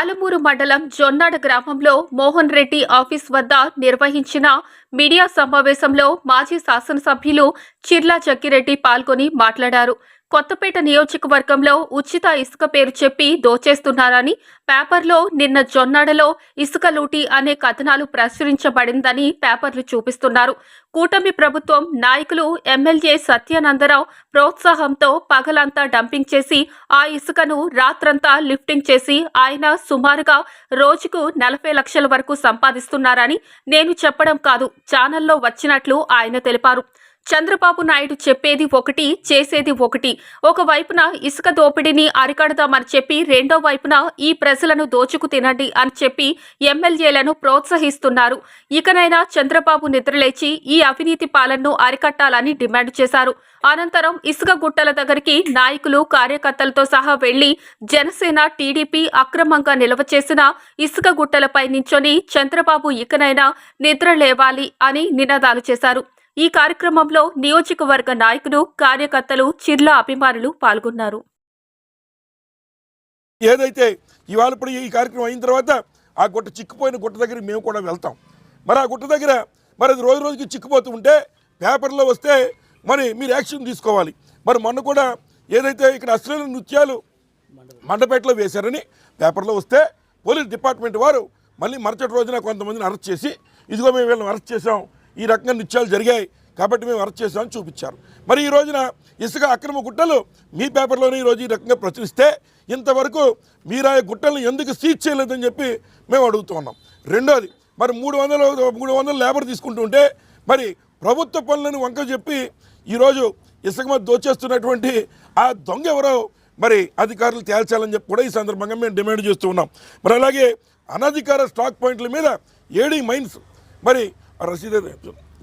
పాలమూరు మండలం జొన్నాడ గ్రామంలో మోహన్ రెడ్డి ఆఫీస్ వద్ద నిర్వహించిన మీడియా సమావేశంలో మాజీ శాసనసభ్యులు చిర్లా జక్కిరెడ్డి పాల్గొని మాట్లాడారు. కొత్తపేట నియోజకవర్గంలో ఉచిత ఇసుక పేరు చెప్పి దోచేస్తున్నారని పేపర్లో నిన్న జొన్నాడలో ఇసుక లూటీ అనే కథనాలు ప్రచురించబడిందని పేపర్లు చూపిస్తున్నారు. కూటమి ప్రభుత్వం నాయకులు ఎమ్మెల్యే సత్యానందరావు ప్రోత్సాహంతో పగలంతా డంపింగ్ చేసి ఆ ఇసుకను రాత్రంతా లిఫ్టింగ్ చేసి ఆయన సుమారుగా రోజుకు నలభై లక్షల వరకు సంపాదిస్తున్నారని నేను చెప్పడం కాదు ఛానల్లో వచ్చినట్లు ఆయన తెలిపారు. చంద్రబాబు నాయుడు చెప్పేది ఒకటి చేసేది ఒకటి. ఒకవైపున ఇసుక దోపిడీని అరికడదామని చెప్పి రెండో వైపున ఈ ప్రజలను దోచుకు తినండి అని చెప్పి ఎమ్మెల్యేలను ప్రోత్సహిస్తున్నారు. ఇకనైనా చంద్రబాబు నిద్రలేచి ఈ అవినీతి పాలనను అరికట్టాలని డిమాండ్ చేశారు. అనంతరం ఇసుక గుట్టల దగ్గరికి నాయకులు కార్యకర్తలతో సహా వెళ్ళి జనసేన టీడీపీ అక్రమంగా నిల్వ చేసిన ఇసుక గుట్టలపై నించొని చంద్రబాబు ఇకనైనా నిద్ర లేవాలి అని నినాదాలు చేశారు. ఈ కార్యక్రమంలో నియోజకవర్గ నాయకులు కార్యకర్తలు చిర్ల అభిమానులు పాల్గొన్నారు. ఏదైతే ఇవాళ ఇప్పుడు ఈ కార్యక్రమం అయిన తర్వాత ఆ గుట్ట చిక్కుపోయిన గుట్ట దగ్గరికి మేము కూడా వెళ్తాం. మరి ఆ గుట్ట దగ్గర మరి అది రోజు రోజుకి చిక్కుపోతూ ఉంటే పేపర్లో వస్తే మరి మీరు యాక్షన్ తీసుకోవాలి. మరి మొన్న కూడా ఏదైతే ఇక్కడ అశ్లీల నృత్యాలు మండపేటలో వేశారని పేపర్లో వస్తే పోలీస్ డిపార్ట్మెంట్ వారు మళ్ళీ మరుసటి రోజున కొంతమందిని అరెస్ట్ చేసి ఇదిగో మేము వీళ్ళని అరెస్ట్ చేసాం ఈ రకంగా నృత్యాలు జరిగాయి కాబట్టి మేము అరెస్ట్ చేసామని చూపించారు. మరి ఈ రోజున ఇసుక అక్రమ గుట్టలు మీ పేపర్లోనే ఈరోజు ఈ రకంగా ప్రచురిస్తే ఇంతవరకు మీరు ఆ గుట్టలను ఎందుకు సీజ్ చేయలేదని చెప్పి మేము అడుగుతూ ఉన్నాం. రెండోది మరి మూడు వందలు మూడు వందలు లేబర్ తీసుకుంటుంటే మరి ప్రభుత్వ పనులను వంక చెప్పి ఈరోజు ఇసుక మీద దోచేస్తున్నటువంటి ఆ దొంగ ఎవరో మరి అధికారులు తేల్చాలని చెప్పి కూడా ఈ సందర్భంగా మేము డిమాండ్ చేస్తూ ఉన్నాం. మరి అలాగే అనధికార స్టాక్ పాయింట్ల మీద ఏడీ మైన్స్ మరి రసీదు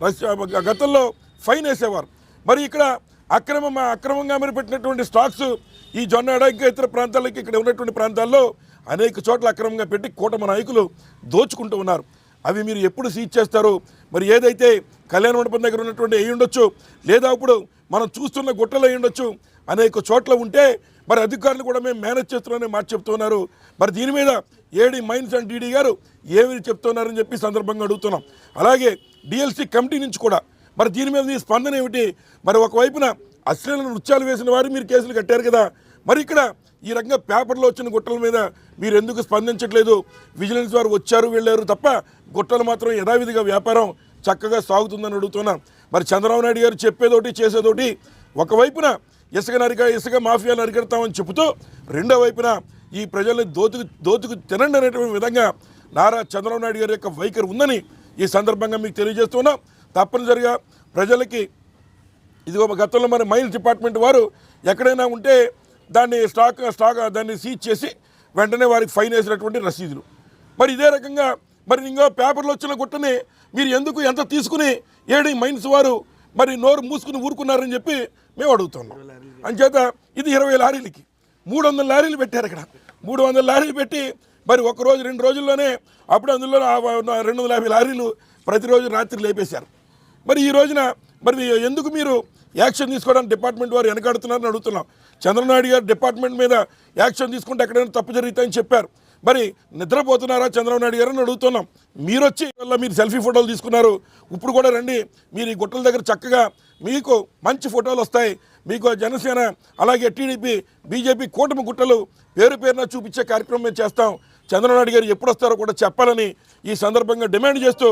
రసీ- గతంలో ఫైన్ వేసేవారు. మరి ఇక్కడ అక్రమ అక్రమంగా మరి పెట్టినటువంటి స్టాక్స్ ఈ జొన్నాడ ఇంకా ఇతర ప్రాంతాలకి ఇక్కడ ఉన్నటువంటి ప్రాంతాల్లో అనేక చోట్ల అక్రమంగా పెట్టి కూటమి నాయకులు దోచుకుంటూ ఉన్నారు. అవి మీరు ఎప్పుడు సీజ్ చేస్తారు? మరి ఏదైతే కళ్యాణ మండపం దగ్గర ఉన్నటువంటి అయి ఉండొచ్చు లేదా ఇప్పుడు మనం చూస్తున్న గుట్టలు అయి ఉండొచ్చు అనేక చోట్ల ఉంటే మరి అధికారులు కూడా మేము మేనేజ్ చేస్తున్నామని మాట చెప్తున్నారు మరి దీని మీద ఏడి మైన్స్ అండ్ డీడీ గారు ఏమి చెప్తున్నారని చెప్పి సందర్భంగా అడుగుతున్నాం. అలాగే డిఎల్సీ కమిటీ నుంచి కూడా మరి దీని మీద మీ స్పందన ఏమిటి? మరి ఒకవైపున అశ్లీల నృత్యాలు వేసిన వారు మీరు కేసులు కట్టారు కదా. మరి ఇక్కడ ఈ రకంగా పేపర్లో వచ్చిన గుట్టల మీద మీరు ఎందుకు స్పందించట్లేదు? విజిలెన్స్ వారు వచ్చారు వెళ్ళారు తప్ప గుట్టలు మాత్రం యథావిధిగా వ్యాపారం చక్కగా సాగుతుందని అడుగుతున్నాం. మరి చంద్రబాబు నాయుడు గారు చెప్పేదోటి చేసేదోటి ఒకవైపున ఇసుక నరిక ఇసుక మాఫియాను అరికడతామని చెబుతూ రెండో వైపున ఈ ప్రజల్ని దోతుకు దోతుకు తినండి అనేటువంటి విధంగా నారా చంద్రబాబు నాయుడు గారి యొక్క వైఖరి ఉందని ఈ సందర్భంగా మీకు తెలియజేస్తున్నాం. తప్పనిసరిగా ప్రజలకి ఇదిగో గతంలో మరి మైన్స్ డిపార్ట్మెంట్ వారు ఎక్కడైనా ఉంటే దాన్ని స్టాక్ స్టాక్ దాన్ని సీజ్ చేసి వెంటనే వారికి ఫైన్ వేసినటువంటి రసీదులు. మరి ఇదే రకంగా మరి ఇంకా పేపర్లు వచ్చిన గుట్టని మీరు ఎందుకు ఎంత తీసుకుని ఏడి మైన్స్ వారు మరి నోరు మూసుకుని ఊరుకున్నారని చెప్పి మేము అడుగుతున్నాం. అంచేత ఇది ఇరవై లారీలకి. మూడు వందల లారీలు పెట్టారు ఇక్కడ మూడు వందల లారీలు పెట్టి మరి ఒక రోజు రెండు రోజుల్లోనే అప్పుడు అందులో రెండు వందల యాభై లారీలు ప్రతిరోజు రాత్రి లేపేశారు. మరి ఈ రోజున మరి ఎందుకు మీరు యాక్షన్ తీసుకోవడానికి డిపార్ట్మెంట్ వారు వెనకాడుతున్నారని అడుగుతున్నాం. చంద్రనాయుడు గారు డిపార్ట్మెంట్ మీద యాక్షన్ తీసుకుంటే ఎక్కడైనా తప్పు జరుగుతాయని చెప్పారు. మరి నిద్రపోతున్నారా? చంద్రబాబు నాయుడు గారు అని అడుగుతున్నాం. మీరు వచ్చి వల్ల మీరు సెల్ఫీ ఫోటోలు తీసుకున్నారు. ఇప్పుడు కూడా రండి. మీరు ఈ గుట్టల దగ్గర చక్కగా మీకు మంచి ఫోటోలు వస్తాయి. మీకు జనసేన అలాగే టీడీపీ బీజేపీ కూటమి గుట్టలు పేరు పేరున చూపించే కార్యక్రమం మేము చేస్తాం. చంద్రబాబు నాయుడు గారు ఎప్పుడు వస్తారో కూడా చెప్పాలని ఈ సందర్భంగా డిమాండ్ చేస్తూ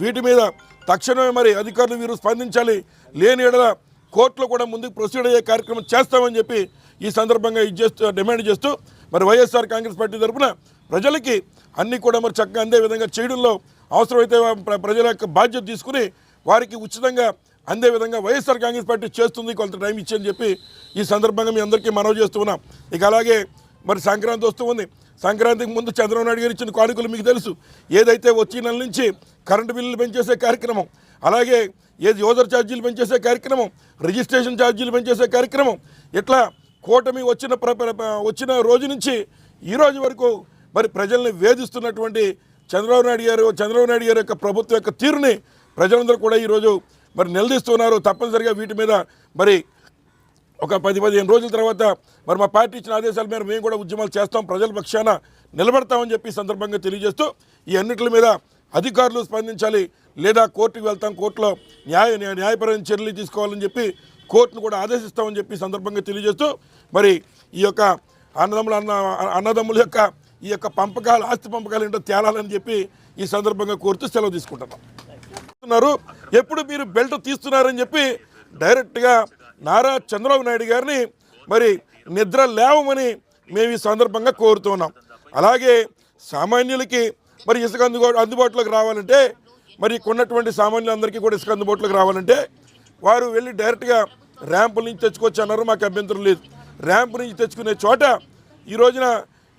వీటి మీద తక్షణమే మరి అధికారులు వీరు స్పందించాలి. లేని ఎడల కోర్టులో కూడా ముందుకు ప్రొసీడ్ అయ్యే కార్యక్రమం చేస్తామని చెప్పి ఈ సందర్భంగా ఇది చేస్తూ డిమాండ్ చేస్తూ మరి వైఎస్ఆర్ కాంగ్రెస్ పార్టీ తరఫున ప్రజలకి అన్నీ కూడా మరి చక్కగా అందే విధంగా చేయడంలో అవసరమైతే ప్ర- ప్రజల యొక్క బాధ్యత తీసుకుని వారికి ఉచితంగా అందే విధంగా వైఎస్ఆర్ కాంగ్రెస్ పార్టీ చేస్తుంది కొంత టైం ఇచ్చని చెప్పి ఈ సందర్భంగా మీ అందరికీ మనవి చేస్తూ ఉన్నాం. ఇక అలాగే మరి సంక్రాంతి వస్తూ ఉంది. సంక్రాంతికి ముందు చంద్రబాబు నాయుడు గారు ఇచ్చిన కానుకలు మీకు తెలుసు. ఏదైతే వచ్చే నెల నుంచి కరెంటు బిల్లులు పెంచేసే కార్యక్రమం అలాగే ఏది యూజర్ ఛార్జీలు పెంచేసే కార్యక్రమం రిజిస్ట్రేషన్ ఛార్జీలు పెంచేసే కార్యక్రమం ఇట్లా కూటమి వచ్చిన వచ్చిన రోజు నుంచి ఈ రోజు వరకు మరి ప్రజల్ని వేధిస్తున్నటువంటి చంద్రబాబు నాయుడు గారు చంద్రబాబు నాయుడు గారి యొక్క ప్రభుత్వం యొక్క తీరుని ప్రజలందరూ కూడా ఈరోజు మరి నిలదీస్తున్నారు. తప్పనిసరిగా వీటి మీద మరి ఒక పది పదిహేను రోజుల తర్వాత మరి మా పార్టీ ఇచ్చిన ఆదేశాల మేర మేము కూడా ఉద్యమాలు చేస్తాం. ప్రజల పక్షాన నిలబడతామని చెప్పి సందర్భంగా తెలియజేస్తూ ఈ అన్నింటి మీద అధికారులు స్పందించాలి లేదా కోర్టుకు వెళ్తాం. కోర్టులో న్యాయ- న్యాయపరమైన చర్యలు తీసుకోవాలని చెప్పి కోర్టును కూడా ఆదేశిస్తామని చెప్పి సందర్భంగా తెలియజేస్తూ మరి ఈ యొక్క అన్నదమ్ముల అన్న అన్నదమ్ముల యొక్క ఈ యొక్క పంపకాలు ఆస్తి పంపకాలు ఏంటో తేలాలని చెప్పి ఈ సందర్భంగా కోరుతూ సెలవు తీసుకుంటున్నాం. ఎప్పుడు మీరు బెల్ట్ తీస్తున్నారని చెప్పి డైరెక్ట్గా నారా చంద్రబాబు నాయుడు గారిని మరి నిద్ర లేవమని మేము ఈ సందర్భంగా కోరుతున్నాం అలాగే సామాన్యులకి మరి ఇసుక అందుబా అందుబాటులోకి రావాలంటే మరి కొన్నటువంటి సామాన్యులందరికీ కూడా ఇసుక అందుబాటులోకి రావాలంటే వారు వెళ్ళి డైరెక్ట్గా ర్యాంపుల నుంచి తెచ్చుకోవచ్చు అన్నారు మాకు అభ్యంతరం లేదు. ర్యాంపు నుంచి తెచ్చుకునే చోట ఈ రోజున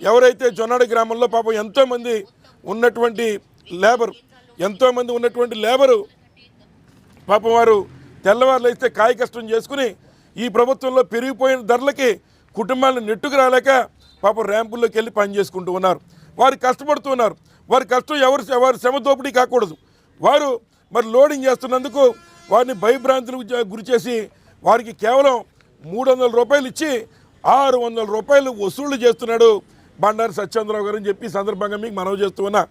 ఎవరైతే జొన్నాడ గ్రామంలో పాపం ఎంతోమంది ఉన్నటువంటి లేబర్ ఎంతోమంది ఉన్నటువంటి లేబరు పాపం వారు తెల్లవారులు అయితే కాయ కష్టం చేసుకుని ఈ ప్రభుత్వంలో పెరిగిపోయిన ధరలకి కుటుంబాలను నెట్టుకు రాలేక పాపం ర్యాంపుల్లోకి వెళ్ళి పని చేసుకుంటూ ఉన్నారు. వారు కష్టపడుతున్నారు వారి కష్టం ఎవరు వారి శ్రమ దోపిడీ కాకూడదు. వారు మరి లోడింగ్ చేస్తున్నందుకు వారిని భయభ్రాంతులకు గురి చేసి వారికి కేవలం మూడు వందల రూపాయలు ఇచ్చి ఆరు వందల రూపాయలు వసూళ్ళు చేస్తున్నాడు బండారు సత్యేంద్రరావు గారు అని చెప్పి సందర్భంగా మీకు మనవి చేస్తూ ఉన్నా.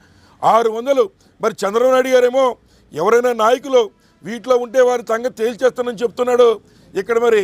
ఆరు వందలు మరి చంద్రబాబు నాయుడు గారేమో ఎవరైనా నాయకులు వీటిలో ఉంటే వారి సంగతి తేల్చేస్తానని చెప్తున్నాడు. ఇక్కడ మరి